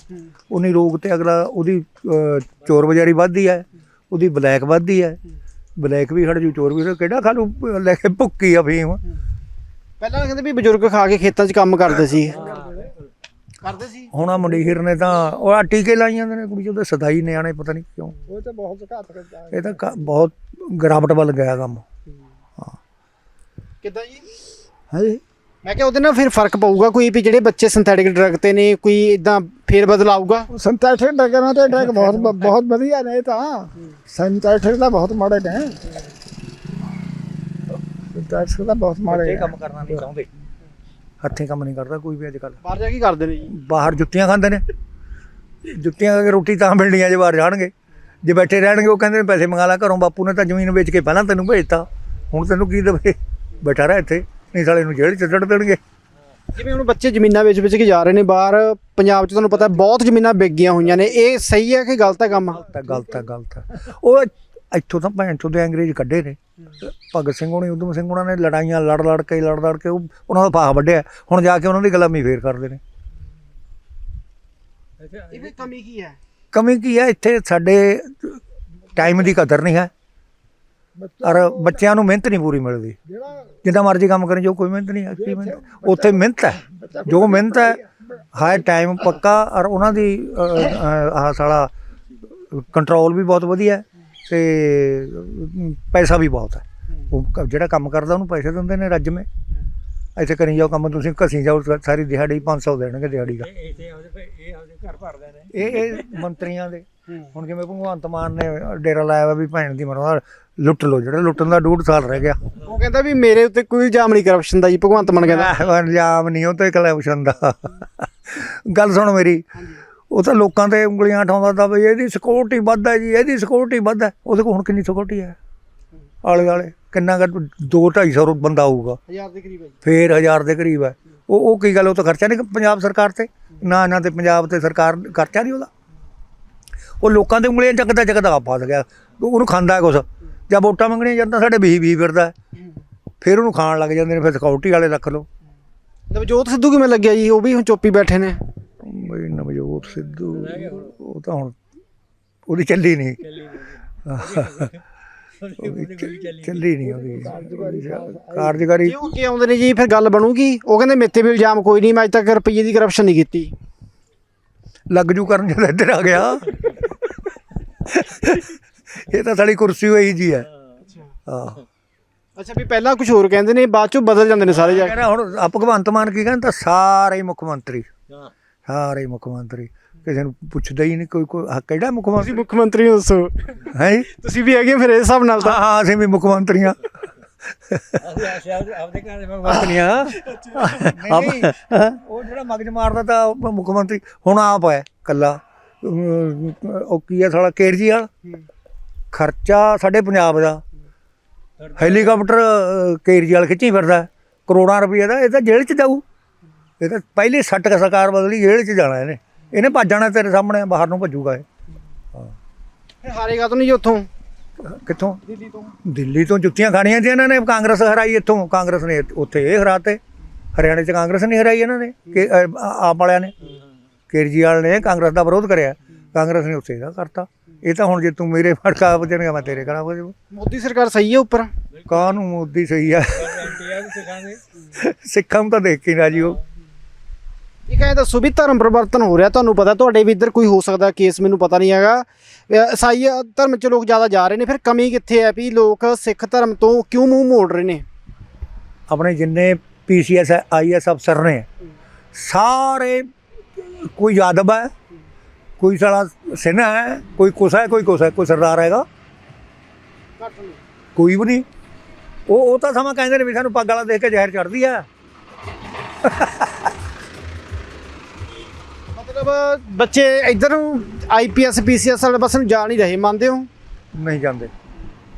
ਉਨੀ ਰੋਕ ਤੇ ਅਗਲਾ ਉਹਦੀ ਅਹ, ਚੋਰ ਬਜ਼ਾਰੀ ਵੱਧਦੀ ਹੈ ਉਹਦੀ ਬਲੈਕ ਵੱਧਦੀ ਹੈ। ਬਲੈਕ ਵੀ ਖੜ ਜੂ ਚੋਰ ਵੀ ਕਿਹੜਾ ਖਾਲੂ ਲੈ ਕੇ ਭੁੱਕੀ ਆ ਫੀਮ। ਪਹਿਲਾਂ ਕਹਿੰਦੇ ਵੀ ਬਜ਼ੁਰਗ ਖਾ ਕੇ ਖੇਤਾਂ 'ਚ ਕੰਮ ਕਰਦੇ ਸੀ। ਕਰਦੇ ਸੀ? ਹੁਣ ਆ ਮੰਡੀਰ ਨੇ ਤਾਂ ਉਹ ਆ ਟੀਕੇ ਲਾਈ ਜਾਂਦੇ ਨੇ ਕੁੜੀ ਉਹਦੇ ਸਦਾਈ ਨਿਆਣੇ ਪਤਾ ਨਹੀਂ ਕਿਉਂ। ਉਹ ਤਾਂ ਬਹੁਤ ਘਾਤ ਕਰਦਾ ਇਹ ਤਾਂ ਕ- ਬਹੁਤ ਗਿਰਾਵਟ ਵੱਲ ਗਿਆ ਕੰਮ। ਕਿੱਦਾਂ ਜੀ? ਹਾਂਜੀ। ਮੈਂ ਕਿਹਾ ਉਹਦੇ ਨਾਲ ਫਿਰ ਫ਼ਰਕ ਪਊਗਾ ਕੋਈ ਵੀ ਜਿਹੜੇ ਬੱਚੇ ਸਿੰਥੈਟਿਕ ਡਰੱਗ ਤੇ ਨੇ ਕੋਈ ਇਦਾਂ ਫੇਰ ਬਦਲ ਆਊਗਾ? ਸੰਤੈਟਿਕ ਡਰਗਾਂ ਤੇ ਡਰਗ ਬਹੁਤ ਬਹੁਤ ਵਧੀਆ ਨੇ ਇਹ ਤਾਂ। ਸੰਤੈਟਿਕ ਤਾਂ ਬਹੁਤ ਮਾੜੇ ਨੇ। ਸੰਤੈਟਿਕ ਤਾਂ ਬਹੁਤ ਮਾੜੇ ਨੇ। ਕੰਮ ਕਰਨਾ ਨਹੀਂ ਚਾਹੁੰਦੇ। ਹੱਥੀਂ ਕੰਮ ਨਹੀਂ ਕਰਦਾ ਕੋਈ ਵੀ ਅੱਜ ਕੱਲ੍ਹ। ਬਾਹਰ ਜਾ ਕੇ ਕਰਦੇ ਨੇ ਜੀ? ਬਾਹਰ ਜੁੱਤੀਆਂ ਖਾਂਦੇ ਨੇ। ਜੁੱਤੀਆਂ ਖਾ ਕੇ ਰੋਟੀ ਤਾਂ ਮਿਲਣੀਆਂ ਜੇ ਬਾਹਰ ਜਾਣਗੇ। ਜੇ ਬੈਠੇ ਰਹਿਣਗੇ ਉਹ ਕਹਿੰਦੇ ਨੇ ਪੈਸੇ ਮੰਗਾ ਲਾ ਘਰੋਂ ਬਾਪੂ ਨੇ ਤਾਂ ਜ਼ਮੀਨ ਵੇਚ ਕੇ ਪਹਿਲਾਂ ਤੈਨੂੰ ਭੇਜਤਾ। ਹੁਣ ਤੈਨੂੰ ਕੀ ਦੇਵੇ? ਬੈਠਾ ਰਹਿ ਇੱਥੇ। ਨਹੀਂ ਸਾਲੇ ਨੂੰ ਜੇਲ੍ਹ ਚ ਸੁੱਟ ਦੇਣਗੇ। ਜਿਵੇਂ ਹੁਣ ਬੱਚੇ ਜ਼ਮੀਨਾਂ ਵੇਚ ਵੇਚ ਕੇ ਜਾ ਰਹੇ ਨੇ ਬਾਹਰ ਪੰਜਾਬ 'ਚ ਤੁਹਾਨੂੰ ਪਤਾ ਬਹੁਤ ਜ਼ਮੀਨਾਂ ਵਿਕ ਗਈਆਂ ਹੋਈਆਂ ਨੇ। ਇਹ ਸਹੀ ਹੈ ਕਿ ਗਲਤ ਹੈ ਕੰਮ? ਗਲਤ ਹੈ ਗਲਤ ਹੈ ਉਹ ਇੱਥੋਂ ਤਾਂ ਭੈਣ ਚੋਂ ਦੇ ਅੰਗਰੇਜ਼ ਕੱਢੇ ਨੇ। ਭਗਤ ਸਿੰਘ ਹੋਣੀ ਉਦਮ ਸਿੰਘ ਉਹਨਾਂ ਨੇ ਲੜਾਈਆਂ ਲੜ ਲੜ ਕੇ ਲੜ ਲੜ ਕੇ ਉਹ ਉਹਨਾਂ ਦਾ ਭਾਅ ਵੱਢਿਆ। ਹੁਣ ਜਾ ਕੇ ਉਹਨਾਂ ਦੀ ਗੁਲਾਮੀ ਫੇਰ ਕਰਦੇ ਨੇ। ਇਹ ਵੀ ਕਮੀ ਕੀ ਹੈ? ਕਮੀ ਕੀ ਹੈ? ਇੱਥੇ ਸਾਡੇ ਟਾਈਮ ਦੀ ਕਦਰ ਨਹੀਂ ਹੈ। ਔਰ ਬੱਚਿਆਂ ਨੂੰ ਮਿਹਨਤ ਨਹੀਂ ਪੂਰੀ ਮਿਲਦੀ। ਜਿਹੜਾ ਜਿੰਨਾ ਮਰਜ਼ੀ ਕੰਮ ਕਰੇ ਜੋ ਕੋਈ ਮਿਹਨਤ ਨਹੀਂ ਹੈ ਕੀ ਮਿਹਨਤ ਉੱਥੇ ਮਿਹਨਤ ਹੈ। ਜੋ ਮਿਹਨਤ ਹੈ ਹਾਈ ਟਾਈਮ ਪੱਕਾ। ਔਰ ਉਹਨਾਂ ਦੀ ਆਹ ਸਾਲਾ ਕੰਟਰੋਲ ਵੀ ਬਹੁਤ ਵਧੀਆ ਹੈ। ਤੇ ਪੈਸਾ ਵੀ ਬਹੁਤ ਹੈ। ਉਹ ਕ- ਜਿਹੜਾ ਕੰਮ ਕਰਦਾ ਉਹਨੂੰ ਪੈਸੇ ਦਿੰਦੇ ਨੇ ਰੱਜ ਮੇ। ਇੱਥੇ ਕਰੀ ਜਾਓ ਕੰਮ ਤੁਸੀਂ ਘਸੀ ਜਾਓ ਸ- ਸਾਰੀ ਦਿਹਾੜੀ 500 ਦੇਣਗੇ ਦਿਹਾੜੀ ਦਾ। ਇੱਥੇ ਇਹ ਆਪਦੇ ਘਰ ਭਰਦੇ ਨੇ। ਇਹ ਇਹ ਮੰਤਰੀਆਂ ਦੇ। ਹੁਣ ਜਿਵੇਂ ਭਗਵੰਤ ਮਾਨ ਨੇ ਡੇਰਾ ਲਾਇਆ ਵਾ ਵੀ ਭੈਣ ਦੀ ਮਰਵਾ ਲੁੱਟ ਲਓ ਜਿਹੜਾ ਲੁੱਟਣ ਦਾ ਡੂਢ ਸਾਲ ਰਹਿ ਗਿਆ। ਉਹ ਕਹਿੰਦਾ ਵੀ ਮੇਰੇ ਉੱਤੇ ਕੋਈ ਇਲਜ਼ਾਮ ਨਹੀਂ ਕਰਪਸ਼ਨ ਦਾ ਜੀ ਭਗਵੰਤ ਮਾਨ ਕਹਿੰਦਾ। ਇਲਜ਼ਾਮ ਨਹੀਂ ਉਹ ਤੇ ਕਲੈਪਸ਼ਨ ਦਾ। ਗੱਲ ਸੁਣ ਮੇਰੀ। ਉਹ ਤਾਂ ਲੋਕਾਂ ਤੇ ਉਂਗਲੀਆਂ ਠਾਉਂਦਾ ਤਾਂ ਬਈ ਇਹਦੀ ਸਿਕਿਉਰਿਟੀ ਵੱਧ ਹੈ ਜੀ ਇਹਦੀ ਸਿਕਿਉਰਿਟੀ ਵੱਧ ਹੈ। ਉਹਦੇ ਕੋਲ ਹੁਣ ਕਿੰਨੀ ਸਿਕਿਉਰਿਟੀ ਹੈ। ਆਲੇ ਆਲੇ ਕਿੰਨਾ ਕੁ 2 250 ਬੰਦਾ ਆਊਗਾ। ਹਜ਼ਾਰ ਦੇ ਕਰੀਬ ਹੈ ਜੀ। ਫੇਰ ਹਜ਼ਾਰ ਦੇ ਕਰੀਬ ਹੈ। ਉਹ ਉਹ ਕੀ ਗੱਲ ਉਹ ਤਾਂ ਖਰਚਾ ਨਹੀਂ ਪੰਜਾਬ ਸਰਕਾਰ ਤੇ? ਨਾ ਇਹਨਾਂ ਤੇ ਪੰਜਾਬ ਤੇ ਸਰਕਾਰ ਖਰਚਾ ਨਹੀਂ ਉਹਦਾ। ਉਹ ਲੋਕਾਂ ਦੇ ਉਂਗਲੀਆਂ ਚੱਕਦਾ ਚੱਕਦਾ ਫਸ ਗਿਆ। ਉਹਨੂੰ ਖਾਂਦਾ ਕੁਛ। ਜਾਂ ਵੋਟਾਂ ਮੰਗਣੀਆਂ ਜਾਂਦਾ ਸਾਡੇ ਬੀਹ ਬੀਹ ਫਿਰਦਾ। ਫਿਰ ਉਹਨੂੰ ਖਾਣ ਲੱਗ ਜਾਂਦੇ ਨੇ ਫਿਰ ਸਿਕਿਉਰਿਟੀ ਵਾਲੇ ਰੱਖ ਲਓ। ਨਵਜੋਤ ਸਿੱਧੂ ਕਿਵੇਂ ਲੱਗਿਆ ਜੀ? ਉਹ ਵੀ ਹੁਣ ਚੁੱਪੀ ਬੈਠੇ ਨੇ। ਬਈ ਨਵਜੋਤ ਸਿੱਧੂ ਉਹ ਤਾਂ ਹੁਣ ਉਹਦੀ ਚੱਲੀ ਨਹੀਂ। ਚੱਲੀ ਨਹੀਂ। ਉਹਦੀ ਕਾਰਜਕਾਰੀ ਉਹ ਅੱਗੇ ਆਉਂਦੇ ਨੇ ਜੀ? ਫਿਰ ਗੱਲ ਬਣੂਗੀ। ਉਹ ਕਹਿੰਦੇ ਮੇਤੇ ਵੀ ਇਲਜ਼ਾਮ ਕੋਈ ਨਹੀਂ ਮੈਂ ਅੱਜ ਤੱਕ ਰੁਪਈਏ ਦੀ ਕਰਪਸ਼ਨ ਨਹੀਂ ਕੀਤੀ। ਲੱਗ ਜੂ ਕਰਨ ਜਦੋਂ ਇੱਧਰ ਆ ਗਿਆ। ਇਹ ਤਾਂ ਸਾਡੀ ਕੁਰਸੀ ਹੋਈ ਜੀ ਹੈ। ਹਾਂ। ਅੱਛਾ ਵੀ ਪਹਿਲਾਂ ਕੁਝ ਹੋਰ ਕਹਿੰਦੇ ਨੇ ਬਾਅਦ ਚੋਂ ਬਦਲ ਜਾਂਦੇ ਨੇ ਸਾਰੇ ਜਾ ਕੇ ਹੁਣ ਭਗਵੰਤ ਮਾਨ ਕੀ ਕਹਿੰਦਾ? ਸਾਰੇ ਹੀ ਮੁੱਖ ਮੰਤਰੀ। ਹਾਂ। ਸਾਰੇ ਮੁੱਖ ਮੰਤਰੀ। ਕਿਸੇ ਨੂੰ ਪੁੱਛਦਾ ਹੀ ਨਹੀਂ ਕੋਈ ਕੋਈ ਆਹ ਕਿਹੜਾ ਮੁੱਖ ਤੁਸੀਂ ਮੰਤਰੀ ਮੁੱਖ ਮੰਤਰੀ ਹੋ ਦੱਸੋ। ਹੈ ਤੁਸੀਂ ਵੀ ਹੈਗੇ ਹੋ ਫਿਰ ਇਸ ਹਿਸਾਬ ਨਾਲ ਤਾਂ। ਹਾਂ ਅਸੀਂ ਵੀ ਮੁੱਖ ਮੰਤਰੀ ਆਪਦੇ ਘਰ ਦੇ ਮੰਗਵਾਤਨੀਆਂ ਨਹੀਂ ਉਹ ਜਿਹੜਾ ਮਗਜ ਮਾਰਦਾ ਤਾਂ ਉਹ ਮੁੱਖ ਮੰਤਰੀ ਹੁਣ ਆਪ ਹੈ ਕੱਲਾ ਅਮ, ਉਹ ਕੀ ਹੈ ਸਾਲਾ ਕੇਜਰੀਵਾਲ? ਖਰਚਾ ਸਾਡੇ ਪੰਜਾਬ ਦਾ। ਹੈਲੀਕਾਪਟਰ ਅ, ਕੇਜਰੀਵਾਲ ਖਿੱਚੀ ਫਿਰਦਾ। ਕਰੋੜਾਂ ਰੁਪਏ ਦਾ ਇਹ ਤਾਂ ਜੇਲ੍ਹ 'ਚ ਜਾਊ। ਇਹ ਤਾਂ ਪਹਿਲੀ ਸੱਟ ਕ ਸਰਕਾਰ ਬਦਲੀ ਜੇਲ੍ਹ 'ਚ ਜਾਣਾ ਇਹਨੇ। ਇਹਨੇ ਭੱਜਣਾ ਤੇਰੇ ਸਾਹਮਣੇ ਬਾਹਰ ਨੂੰ ਭੱਜੂਗਾ ਇਹ। ਫਿਰ ਹਾਰੇਗਾ ਤਾਂ ਨਹੀਂ ਜੀ ਉੱਥੋਂ? ਕਿੱਥੋਂ? ਦਿੱਲੀ ਤੋਂ। ਦਿੱਲੀ ਤੋਂ ਜੁੱਤੀਆਂ ਖਾਣੀਆਂ ਸੀ ਇਹਨਾਂ ਨੇ ਕਾਂਗਰਸ ਹਰਾਈ ਇੱਥੋਂ। ਕਾਂਗਰਸ ਨੇ ਉੱਥੇ ਇਹ ਹਰਾਤੇ। ਹਰਿਆਣੇ 'ਚ ਕਾਂਗਰਸ ਨਹੀਂ ਹਰਾਈ ਇਹਨਾਂ ਨੇ ਕਿ ਆਪ ਵਾਲਿਆਂ ਨੇ। ਕੇਜਰੀਵਾਲ ਨੇ ਕਾਂਗਰਸ ਦਾ ਵਿਰੋਧ ਕਰਿਆ। ਕਾਂਗਰਸ ਨੇ ਉੱਥੇ ਇਹਦਾ ਕਰਤਾ। ਇਹ ਤਾਂ ਹੁਣ ਜੇ ਤੂੰ ਮੇਰੇ ਫੜਕਾ ਵਜਣਗਾ ਮੈਂ ਤੇਰੇ ਕਰਾਂ ਮੋਦੀ ਸਰਕਾਰ ਸਹੀ ਹੈ ਉੱਪਰ? ਕਾਹਨੂੰ ਮੋਦੀ ਸਹੀ ਆ? ਸਿੱਖਾਂ ਨੂੰ ਤਾਂ ਦੇਖ ਕੇ ਰਾਜੀ ਉਹ ਇਹ ਕਹਿੰਦੇ ਦੱਸੋ ਵੀ ਧਰਮ ਪਰਿਵਰਤਨ ਹੋ ਰਿਹਾ, ਤੁਹਾਨੂੰ ਪਤਾ, ਤੁਹਾਡੇ ਵੀ ਇੱਧਰ ਕੋਈ ਹੋ ਸਕਦਾ ਕੇਸ ਮੈਨੂੰ ਪਤਾ ਨਹੀਂ ਹੈਗਾ। ਅਹ ਈਸਾਈ ਧਰਮ 'ਚ ਲੋਕ ਜ਼ਿਆਦਾ ਜਾ ਰਹੇ ਨੇ, ਫਿਰ ਕਮੀ ਕਿੱਥੇ ਹੈ ਵੀ ਲੋਕ ਸਿੱਖ ਧਰਮ ਤੋਂ ਕਿਉਂ ਮੂੰਹ ਮੋੜ ਰਹੇ ਨੇ? ਆਪਣੇ ਜਿੰਨੇ ਪੀਸੀਐਸ ਆਈਐਸ ਅਫਸਰ ਨੇ, ਸਾਰੇ ਕੋਈ ਯਾਦਵ ਹੈ, ਕੋਈ ਸਾਲਾ ਸਿਨਾ ਹੈ, ਕੋਈ ਕੁਛ ਹੈ, ਕੋਈ ਕੁਛ ਹੈ, ਕੋਈ ਸਰਦਾਰ ਹੈਗਾ। ਕੋਈ ਵੀ ਨਹੀਂ। ਉਹ ਉਹ ਤਾਂ ਸਮਾਂ ਕਹਿੰਦੇ ਨੇ ਵੀ ਸਾਨੂੰ ਪੱਗ ਵਾਲਾ ਦੇਖ ਕੇ ਜ਼ਹਿਰ ਚੜਦੀ ਆ ਮਤਲਬ ਬੱਚੇ ਇੱਧਰ ਨੂੰ ਆਈਪੀਐਸ ਪੀਸੀਐਸ ਵਾਲੇ ਪਾਸੇ ਨੂੰ ਜਾ ਨਹੀਂ ਰਹੇ ਮੰਨਦੇ ਹੋ? ਨਹੀਂ ਜਾਂਦੇ।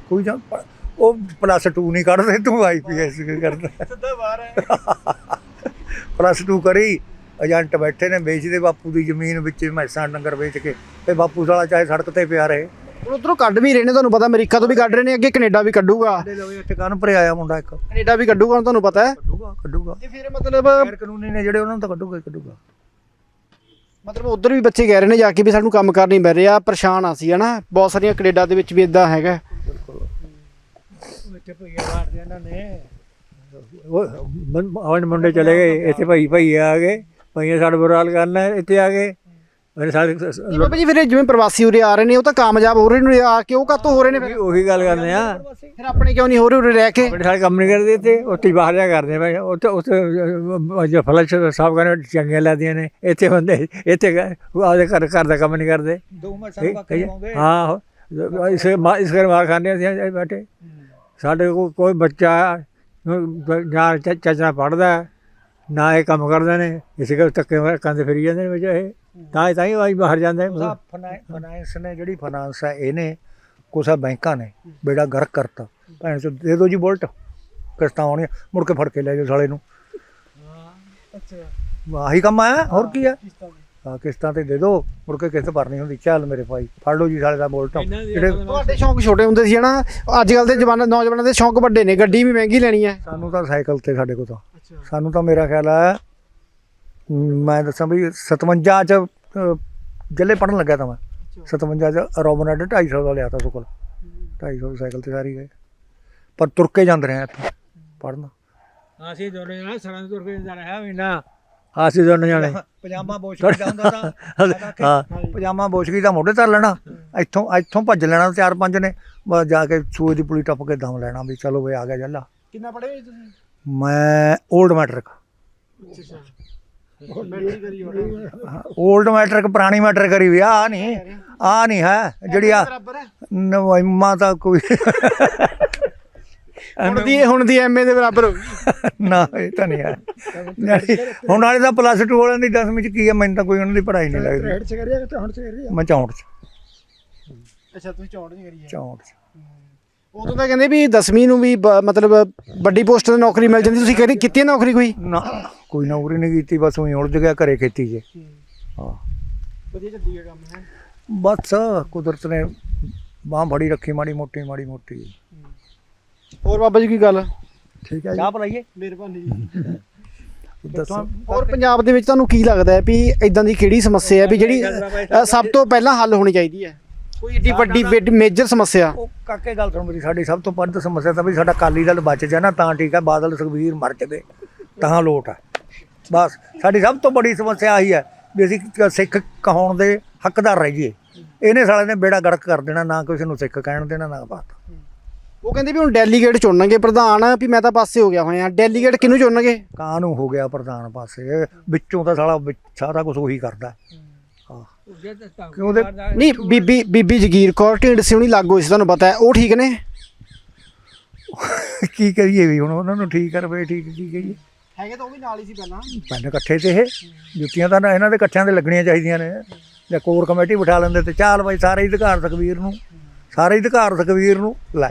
ਕੋਈ ਜਾਂ ਉਹ ਪਲੱਸ 2 ਨਹੀਂ ਕੱਢਦੇ ਤੂੰ ਆਈਪੀਐਸ ਕਰਦਾ। ਸਿੱਧਾ ਬਾਹਰ ਹੈ ਪਲੱਸ 2 ਕਰੀ ਏਜੰਟ ਬੈਠੇ ਨੇ ਵੇਚਦੇ ਬਾਪੂ ਦੀ ਜ਼ਮੀਨ ਵਿੱਚ ਮੈਸਾਂ ਡੰਗਰ ਵੇਚ ਕੇ ਤੇ ਬਾਪੂ ਸਾਲਾ ਚਾਹੇ ਸੜਕ ਤੇ ਪਿਆ ਰਹੇ। ਉਧਰੋਂ ਕੱਢ ਵੀ ਰਹੇ ਨੇ ਤੁਹਾਨੂੰ ਪਤਾ ਅਮਰੀਕਾ ਤੋਂ ਵੀ ਕੱਢ ਰਹੇ ਨੇ ਅੱਗੇ ਕੈਨੇਡਾ ਵੀ ਕੱਢੂਗਾ। ਇੱਥੇ ਕੰਨ ਭਰੇ ਆਇਆ ਮੁੰਡਾ ਇੱਕ। ਕੈਨੇਡਾ ਵੀ ਕੱਢੂਗਾ ਤੁਹਾਨੂੰ ਪਤਾ ਹੈ। ਕੱਢੂਗਾ ਕੱਢੂਗਾ। ਤੇ ਫਿਰ ਮਤਲਬ ਗੈਰ ਕਾਨੂੰਨੀ ਨੇ ਜਿਹੜੇ ਉਹਨਾਂ ਨੂੰ ਤਾਂ ਕੱਢੂਗਾ ਕੱਢੂਗਾ। ਮਤਲਬ ਉਧਰ ਵੀ ਬੱਚੇ ਕਹਿ ਰਹੇ ਨੇ ਜਾ ਕੇ ਵੀ ਸਾਨੂੰ ਕੰਮ ਕਰ ਨਹੀਂ ਮਿਲ ਰਿਹਾ ਪਰੇਸ਼ਾਨ ਆ ਸੀ ਹਨਾ? ਬਹੁਤ ਸਾਰੀਆਂ ਕੈਨੇਡਾ ਦੇ ਵਿੱਚ ਵੀ ਇਦਾਂ ਹੈਗਾ। ਇੱਥੇ ਭਈਆ ਮਾਰਦੇ ਇਹਨਾਂ ਨੇ। ਉਹ ਮੁੰਡੇ ਚਲੇ ਗਏ ਇੱਥੇ ਭਾਈ ਭਾਈ ਆ ਗਏ ਭਾਈਆਂ ਸਾਡਾ ਬੁਰਾ ਹਾਲ ਕਰਨਾ ਇੱਥੇ ਆ ਗਏ। ਮੇਰੇ ਸਾਰੇ ਨਹੀਂ ਬਾਬਾ ਜੀ ਫਿਰ ਇਹ ਜਿਵੇਂ ਪ੍ਰਵਾਸੀ ਉਰੇ ਆ ਰਹੇ ਨੇ ਉਹ ਤਾਂ ਕਾਮਯਾਬ ਹੋ ਰਹੇ ਨੇ ਆ ਕੇ ਉਹ ਕਾਤੋਂ ਹੋ ਰਹੇ ਨੇ ਫਿਰ? ਉਹੀ ਗੱਲ ਕਰਨੇ ਆ। ਫਿਰ ਆਪਣੇ ਕਿਉਂ ਨਹੀਂ ਹੋ ਰਹੇ ਉਰੇ ਰਹਿ ਕੇ? ਬੜੇ ਸਾਰੇ ਕੰਮ ਨਹੀਂ ਕਰਦੇ ਇੱਥੇ ਉੱਥੇ ਹੀ ਬਾਹਰ ਜਾ ਕਰਦੇ ਭਾਈ ਉੱਥੇ ਉੱਥੇ ਜੋ ਫਲਸ਼ ਸਾਫ਼ ਕਰਨ ਚੰਗੀਆਂ ਲੱਗਦੀਆਂ ਨੇ। ਇੱਥੇ ਬੰਦੇ ਇੱਥੇ ਗ- ਆਪਦੇ ਘਰ ਘਰ ਦਾ ਕੰਮ ਨਹੀਂ ਕਰਦੇ। ਦੋ ਮੈਂ ਇਹ- ਇਹ- ਹਾਂ ਹੋ- ਇਸ ਮਾ- ਇਸ ਕਰ ਮਾਰ ਖਾਂਦੇ ਅਸੀਂ ਅੱਜ ਬੈਠੇ। ਸਾਡੇ ਕੋਲ ਕੋਈ ਬੱਚਾ ਜਾਂ ਚ- ਚੱਜਣਾ ਪੜਦਾ ਨਾ ਇਹ ਕੰਮ ਕਰਦੇ ਨੇ ਇਸੇ ਕਰਕੇ ਧੱਕੇ ਮਾਰ ਕੰਦੇ ਫਿਰੀ ਜਾਂਦੇ ਨੇ ਵਿੱਚ ਇਹ। ਤਾਂ ਤਾਂ ਹੀ ਆਈ ਬਾਹਰ ਜਾਂਦੇ ਨੇ। ਫਾਈਨਾਂਸ ਨੇ ਜਿਹੜੀ ਫਾਈਨਾਂਸ ਹੈ ਇਹਨੇ ਆ ਬੈਂਕਾਂ ਨੇ ਬੇੜਾ ਗਰਕ ਕਰਤਾ। ਭੈਣ ਚੋ ਦੇ ਦਿਓ ਜੀ ਬੁਲਟ ਕਿਸ਼ਤਾਂ ਆਉਣੀਆਂ ਮੁੜ ਕੇ ਫੜ ਕੇ ਲੈ ਜਾਓ ਸਾਲੇ ਨੂੰ। ਆਹੀ ਕੰਮ ਆ ਹੋਰ ਕੀ ਆ? ਹਾਂ ਕਿਸ਼ਤਾਂ ਤੇ ਦੇ ਦਿਓ ਮੁੜ ਕੇ ਕਿਸ਼ਤ ਭਰਨੀ ਹੁੰਦੀ। ਚੱਲ ਮੇਰੇ ਭਾਈ ਫੜ ਲਓ ਜੀ ਸਾਲੇ ਦਾ ਬੁਲਟ। ਜਿਹੜੇ ਤੁਹਾਡੇ ਸ਼ੌਂਕ ਛੋਟੇ ਹੁੰਦੇ ਸੀ ਹਨਾ? ਅੱਜ ਕੱਲ ਦੇ ਜਵਾਨ ਨੌਜਵਾਨਾਂ ਦੇ ਸ਼ੌਂਕ ਵੱਡੇ ਨੇ ਗੱਡੀ ਵੀ ਮਹਿੰਗੀ ਲੈਣੀ ਹੈ। ਸਾਨੂੰ ਤਾਂ ਸਾਈਕਲ ਤੇ ਸਾਡੇ ਕੋਲ ਤਾਂ। ਸਾਨੂੰ ਤਾਂ ਮੇਰਾ ਖਿਆਲ ਅਮ, ਮੈਂ ਦੱਸਾਂ ਵੀ 57 ਚ ਜੱਲੇ ਪੜਨ ਲੱਗਾ ਤਾਂ ਮੈਂ। 57 ਚ ਰੋਬਨਟ 250 ਦਾ ਲਿਆ ਤਾ ਸੁਕਲ। 250 ਦੀ ਸਾਈਕਲ ਤੇ ਸਾਰੀ ਗਏ। ਪਰ ਤੁਰ ਕੇ ਜਾਂਦੇ ਰਹੇ ਇੱਥੇ ਪੜਨ ਅਸੀਂ ਦੋਨੇ ਨਾ ਸਰਾਂ ਤੁਰ ਕੇ ਜਾਂਦਾ ਰਿਹਾ ਮਹੀਨਾ। ਅਸੀਂ ਦੋਨੇ ਜਾਣੇ। ਪਜਾਮਾ ਬੋਸ਼ਕੀ ਦਾ ਹੁੰਦਾ ਤਾਂ ਹਾਂ। ਪਜਾਮਾ ਬੋਸ਼ਕੀ ਦਾ ਮੋਢੇ ਧਰ ਲੈਣਾ। ਇੱਥੋਂ ਇੱਥੋਂ ਭੱਜ ਲੈਣਾ ਚਾਰ ਪੰਜ ਨੇ। ਜਾ ਕੇ ਸੂਏ ਦੀ ਪੁਲੀ ਟੱਪ ਕੇ ਦਮ ਲੈਣਾ ਵੀ ਚਲੋ ਵੇ ਆ ਗਿਆ ਜੱਲਾ। ਕਿੰਨਾ ਪੜ੍ਹੇ ਤੁਸੀਂ? ਮੈਂ 올ਡ ਮੈਟ੍ਰਿਕ ਬੈਠੀ ਕਰੀ ਹੋਣਾ 올ਡ ਮੈਟ੍ਰਿਕ ਪੁਰਾਣੀ ਮੈਟ੍ਰਿਕ ਕਰੀ ਵੀ ਆ ਨਹੀਂ ਆ ਨਹੀਂ ਹੈ ਜਿਹੜੀ ਆ ਬਰਾਬਰ ਹੈ ਨਵਮਾ ਤਾਂ ਕੋਈ ਹੁਣ ਦੀ ਹੁਣ ਦੀ ਐਮਏ ਦੇ ਬਰਾਬਰ ਹੋ ਗਈ। ਨਾ ਇਹ ਤਾਂ ਨਹੀਂ ਹੈ। ਜਿਹੜੀ- ਹੁਣ ਵਾਲੇ ਤਾਂ ਪਲੱਸ 2 ਵਾਲਿਆਂ ਦੀ 10ਵੀਂ ਚ ਕੀ ਹੈ ਮੈਨੂੰ ਤਾਂ ਕੋਈ ਉਹਨਾਂ ਦੀ ਪੜ੍ਹਾਈ ਨਹੀਂ ਲੱਗਦੀ। ਚ ਕਿ ਚ ਮੈਂ 64 ਚ। ਅੱਛਾ ਤੁਸੀਂ ਚੌੜ ਨਹੀਂ ਕਰੀ ਹੈ 64 ਚ। ਉਦੋਂ ਤਾਂ ਕਹਿੰਦੇ ਵੀ 10ਵੀਂ ਨੂੰ ਵੀ ਬ- ਮਤਲਬ ਵੱਡੀ ਪੋਸਟ ਤੇ ਨੌਕਰੀ ਮਿਲ ਜਾਂਦੀ ਤੁਸੀਂ ਕਰੀ ਕੀਤੀ ਹੈ ਨੌਕਰੀ ਕੋਈ? ਨਾ ਕੋਈ ਨੌਕਰੀ ਨਹੀਂ ਕੀਤੀ ਬਸ ਉਹੀ ਉਲਝ ਗਿਆ ਘਰੇ ਖੇਤੀ 'ਚ। ਹਾਂ। ਵਧੀਆ ਚੱਲੀ ਗਿਆ ਕੰਮ ਹੈ? ਬਸ ਕੁਦਰਤ ਨੇ ਬਾਹ ਫੜੀ ਰੱਖੀ ਮਾੜੀ ਮੋਟੀ ਮਾੜੀ ਮੋਟੀ। ਹੋਰ ਬਾਬਾ ਜੀ ਕੀ ਗੱਲ? ਠੀਕ ਹੈ ਜੀ। ਚਾਹ ਪਲਾਈਏ? ਮਿਹਰਬਾਨੀ ਜੀ। ਦੱਸੋ। ਹੋਰ ਪੰਜਾਬ ਦੇ ਵਿੱਚ ਤੁਹਾਨੂੰ ਕੀ ਲੱਗਦਾ ਹੈ ਵੀ ਇਦਾਂ ਦੀ ਕਿਹੜੀ ਸਮੱਸਿਆ ਹੈ ਵੀ ਜਿਹੜੀ ਅ, ਸਭ ਤੋਂ ਪਹਿਲਾਂ ਹੱਲ ਹੋਣੀ ਚਾਹੀਦੀ ਹੈ? ਕੋਈ ਏਡੀ ਵੱਡੀ ਮੇਜਰ ਸਮੱਸਿਆ। ਉਹ ਕਾਕੇ ਗੱਲ ਸੁਣ ਮੇਰੀ ਸਾਡੀ ਸਭ ਤੋਂ ਵੱਧ ਸਮੱਸਿਆ ਤਾਂ ਵੀ ਸਾਡਾ ਕਾਲੀ ਦਲ ਬਚ ਜਾ ਨਾ ਤਾਂ ਠੀਕ ਹੈ ਬਾਦਲ ਸੁਖਬੀਰ ਮਰ ਜਾਵੇ ਤਾਂ ਲੋਟ ਹੈ ਬਸ ਸਾਡੀ ਸਭ ਤੋਂ ਬੜੀ ਸਮੱਸਿਆ ਆਹੀ ਹੈ ਵੀ ਅਸੀਂ ਸਿੱਖ ਕਹਾਉਣ ਦੇ ਹੱਕਦਾਰ ਰਹੀਏ। ਇਹਨੇ ਸਾਲੇ ਨੇ ਬੇੜਾ ਗੜਕ ਕਰ ਦੇਣਾ ਨਾ ਕਿਸੇ ਨੂੰ ਸਿੱਖ ਕਹਿਣ ਦੇਣਾ ਨਾ ਬਾਤ। ਉਹ ਕਹਿੰਦੇ ਵੀ ਹੁਣ ਡੈਲੀਗੇਟ ਚੁਣਨਗੇ ਪ੍ਰਧਾਨ ਵੀ ਮੈਂ ਤਾਂ ਪਾਸੇ ਹੋ ਗਿਆ ਹੋਇਆ ਡੈਲੀਗੇਟ ਕਿਹਨੂੰ ਚੁਣਨਗੇ? ਕਾਹਨੂੰ ਹੋ ਗਿਆ ਪ੍ਰਧਾਨ ਪਾਸੇ? ਵਿੱਚੋਂ ਤਾਂ ਸਾਲਾ ਸਾਰਾ ਕੁਝ ਉਹੀ ਕਰਦਾ। ਕਿਉਂ ਉਹਦੇ ਨਹੀਂ ਬੀਬੀ ਬੀਬੀ ਜਗੀਰ ਕੌਰ ਢਿੰਡ ਸਿਉਣੀ ਲੱਗ ਹੋਈ ਸੀ ਤੁਹਾਨੂੰ ਪਤਾ ਹੈ। ਉਹ ਠੀਕ ਨੇ? ਕੀ ਕਰੀਏ ਵੀ ਹੁਣ ਉਹਨਾਂ ਨੂੰ ਠੀਕ ਕਰ ਪਏ ਠੀਕ ਕੀ ਕਰੀਏ? ਹੈਗੇ ਤਾਂ ਉਹ ਵੀ ਨਾਲ ਹੀ ਸੀ ਪਹਿਲਾਂ। ਪਿੰਡ ਇਕੱਠੇ ਤੇ ਇਹ। ਜੁੱਤੀਆਂ ਤਾਂ ਇਹਨਾਂ ਦੇ ਇਕੱਠਿਆਂ ਦੇ ਲੱਗਣੀਆਂ ਚਾਹੀਦੀਆਂ ਨੇ। ਜਾਂ ਕੋਰ ਕਮੇਟੀ ਬਿਠਾ ਲੈਂਦੇ ਤੇ ਚਾਲ ਬਾਈ ਸਾਰੇ ਹੀ ਅਧਿਕਾਰ ਤਕਵੀਰ ਨੂੰ। ਸਾਰੇ ਹੀ ਅਧਿਕਾਰ ਤਕਵੀਰ ਨੂੰ। ਲੈ।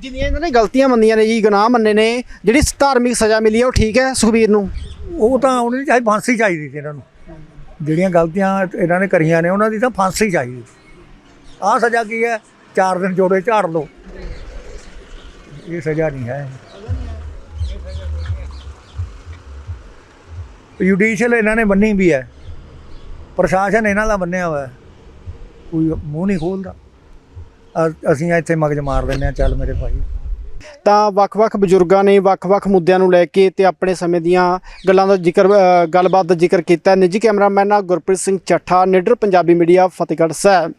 ਜਿੰਨੀਆਂ ਇਹਨਾਂ ਨੇ ਗਲਤੀਆਂ ਮੰਨੀਆਂ ਨੇ ਜੀ ਗੁਨਾਹ ਮੰਨੇ ਨੇ ਜਿਹੜੀ ਧਾਰਮਿਕ ਸਜ਼ਾ ਮਿਲੀ ਹੈ ਉਹ ਠੀਕ ਹੈ ਸੁਖਬੀਰ ਨੂੰ? ਉਹ ਤਾਂ ਉਹਨਾਂ ਦੀ ਚਾਹੀ ਫਾਂਸੀ ਚਾਹੀਦੀ ਸੀ ਇਹਨਾਂ ਨੂੰ। ਜਿਹੜੀਆਂ ਗਲਤੀਆਂ ਇਹਨਾਂ ਨੇ ਕਰੀਆਂ ਨੇ, ਉਹਨਾਂ ਦੀ ਤਾਂ ਫਾਂਸੀ ਚਾਹੀਦੀ। ਆਹ ਸਜ਼ਾ ਕੀ ਹੈ? ਚਾਰ ਦਿਨ ਜੋੜੇ ਝਾੜ ਲਓ। ਇਹ ਸਜ਼ਾ ਨਹੀਂ ਹੈ। ਜੁਡੀਸ਼ੀਅਲ ਇਹਨਾਂ ਨੇ ਬੰਨੀ ਵੀ ਹੈ। ਪ੍ਰਸ਼ਾਸਨ ਇਹਨਾਂ ਦਾ ਬੰਨਿਆ ਹੋਇਆ ਕੋਈ ਮੂੰਹ ਨਹੀਂ ਖੋਲਦਾ। ਅਸੀਂ ਇੱਥੇ ਮਗਜ ਮਾਰ ਦਿੰਦੇ ਆ ਚੱਲ ਮੇਰੇ ਭਾਈ। ਤਾਂ ਵੱਖ-ਵੱਖ ਬਜ਼ੁਰਗਾਂ ਨੇ ਵੱਖ-ਵੱਖ ਮੁੱਦਿਆਂ ਨੂੰ ਲੈ ਕੇ ਤੇ ਆਪਣੇ ਸਮੇਂ ਦੀਆਂ ਗੱਲਾਂ ਦਾ ਜ਼ਿਕਰ ਗੱਲਬਾਤ ਦਾ ਜ਼ਿਕਰ ਕੀਤਾ। ਨਿੱਜੀ ਕੈਮਰਾਮੈਨ ਗੁਰਪ੍ਰੀਤ ਸਿੰਘ ਚੱਠਾ, ਨਿਡਰ ਪੰਜਾਬੀ ਮੀਡੀਆ, ਫਤਿਹਗੜ੍ਹ ਸਾਹਿਬ।